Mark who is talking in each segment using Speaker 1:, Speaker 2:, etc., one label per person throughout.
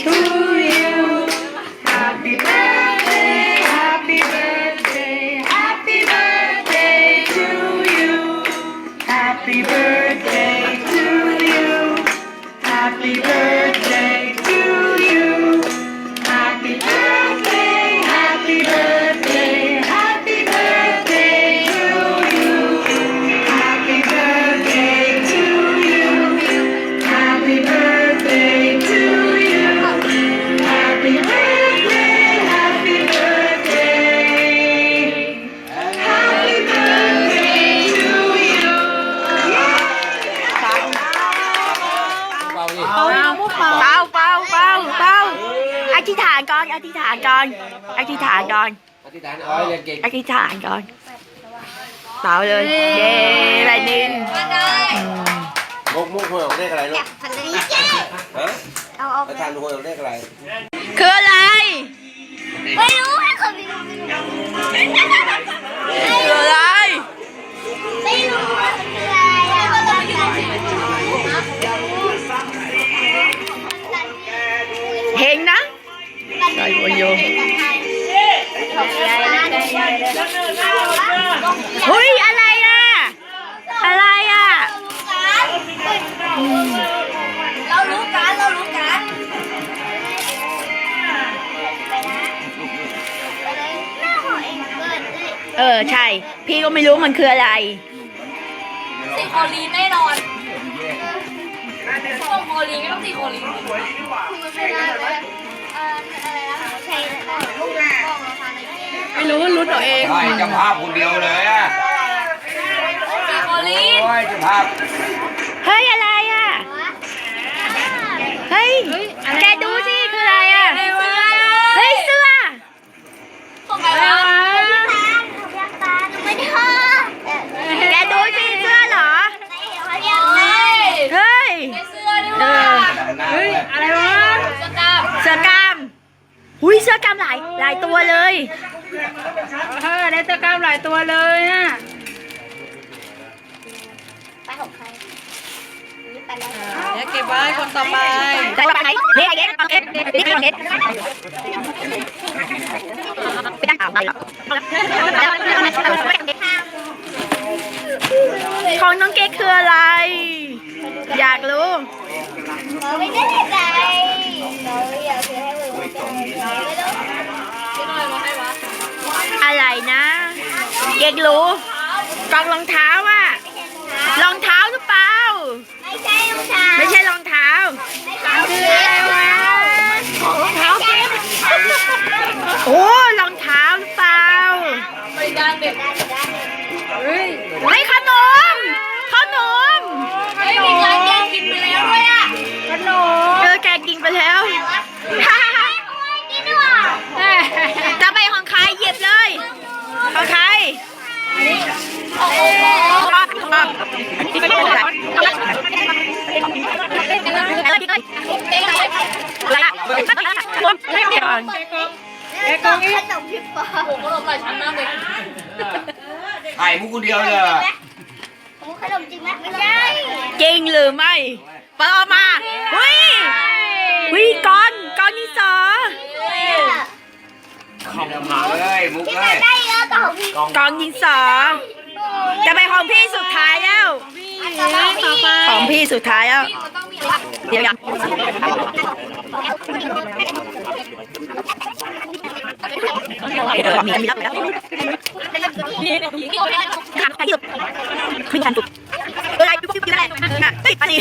Speaker 1: একটু ธิษฐานก่อน อธิษฐานก่อน อธิษฐานก่อน
Speaker 2: อธิษฐานเอาให้เรียนเก่ง
Speaker 1: อธิษฐานก่อนเป่าเลย เย้ใบหนึ่ง
Speaker 2: มุกมุกหวยออกเลขอะไรลูก
Speaker 3: พันเลยเจ๊
Speaker 2: ฮะ
Speaker 3: เอาเอา
Speaker 2: ประธานหวยออกเลขอะไร
Speaker 1: คืออะไร เฮ้ยอะไรอะ อะไรอะ
Speaker 3: เรารู้กันเรารู้กันหน้าของเองเกิดเลย
Speaker 1: เออใช่ พี่ก็ไม่รู้มันคืออะไร
Speaker 4: ตีโคลีนแน่นอนช่วงโคลีนก็ต้องตีโคลีน
Speaker 3: มันเป็นอะไรเอ่ออะไรนะใช่ลูกกล้องเราทานอะไร
Speaker 1: ไม่รู้ลุ้น เอาเอง
Speaker 2: ใช่เจ้าภาพคนเดียวเลยอะ
Speaker 4: ตีโคลีน
Speaker 2: โอ้ยเจ้าภาพ
Speaker 1: เฮ้ยอะไรอะ เฮ้ย แกดูสิคืออะไรอะ เฮ้ยเสื้อ
Speaker 4: ของใครวะ
Speaker 3: ไม่ได้
Speaker 1: แกดูสิเสื้อเหรอ
Speaker 4: เฮ้ย
Speaker 1: เฮ้ย
Speaker 4: ได้เสื้อด้วย
Speaker 1: เอ
Speaker 4: ว่ะ
Speaker 1: อ
Speaker 2: เฮ้ย
Speaker 1: อะไรวะ
Speaker 4: เสื้อกล้าม
Speaker 1: เสื้อกล้ามหุยเสื้อกล้ามหลายหลายตัวเลย
Speaker 5: เออได้ตะกร้ามหลายตัวเลยอะ
Speaker 3: ไปของใครไปแล้ว
Speaker 5: เดี๋ยวเก็บไว้คนต่อไป
Speaker 1: แต่ว่าไหนเด็กเด็กเด็กเด็กเด็กเด็กไม่ได้เอาไปหรอกของน้องเก๊กคืออะไร อยากรู้
Speaker 3: เราไม่ได้ใจเราอยากซื้อให้เลยว่าจะไม่รู้
Speaker 4: ที่หน่อยมาให้วะ
Speaker 1: อะไรนะ เก๊กรู้กองรองเท้าอะ
Speaker 3: ก่
Speaker 1: อน
Speaker 4: ไอ้
Speaker 1: กองขน
Speaker 3: มพี่ปอ
Speaker 4: โอ้โหขนมหลายชั้นมากเลย
Speaker 2: ถ่ายมุกคนเดียวเลยเหรอ
Speaker 3: ขนมจริงไหมไม่ใช่
Speaker 1: จริงหรือไม่เปิดอมาหุยหุยก้อนก้อนที่สอง
Speaker 2: เข้ามาเลยมุกเล
Speaker 3: มัน
Speaker 2: ย
Speaker 3: ได้เยอะกว่าของพี่
Speaker 1: ก้อนที่สอง จะไปของพี่สุดท้ายแล้ว ของพี่สุดท้ายแล้ว
Speaker 4: นี่มันต้องมี
Speaker 1: เดี๋ยวยังมีมีแล้วแล้วทางใครที่สุดขึ้นกันสุดอะไรปุ๊บปุ๊บอะไรเฮ้ยอะไร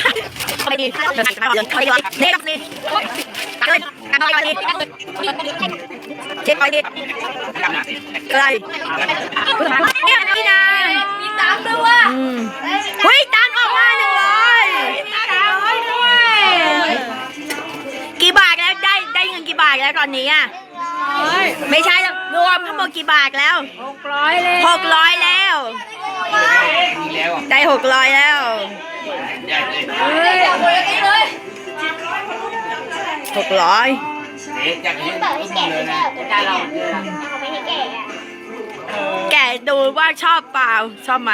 Speaker 1: อะไรดีเดินทางมาเดินเขาดีกว่าเนี่ยนี่เลยทำอะไรดีเช็คไปดีอะไรเนี่ยนี่นะ
Speaker 4: มี ตามด้วยว่ะ
Speaker 1: อืมเฮ้ยตังค์ออกมาหนึ่งร้อยกี่บาทแล้วได้ได้เงินกี่บาทแล้วตอนนี้อะไม่ใช่แล้วรวมทั้งหมดกี่บาทแล้ว
Speaker 5: หกร้อยเลย
Speaker 1: หกร้อยแล้ว
Speaker 2: ดีแล้วอะ
Speaker 1: ได้หกร้อยแล้ว
Speaker 2: ใหญ่เลย
Speaker 4: เฮ้ยจับหมดเลยนี่เลย
Speaker 1: หกร้อย
Speaker 2: เด็กจากนี้
Speaker 3: แบบให้แกะไม่ใช่แต่เราเอาไปให้แกะ
Speaker 1: แกะดูว่าชอบเปล่าชอบไหม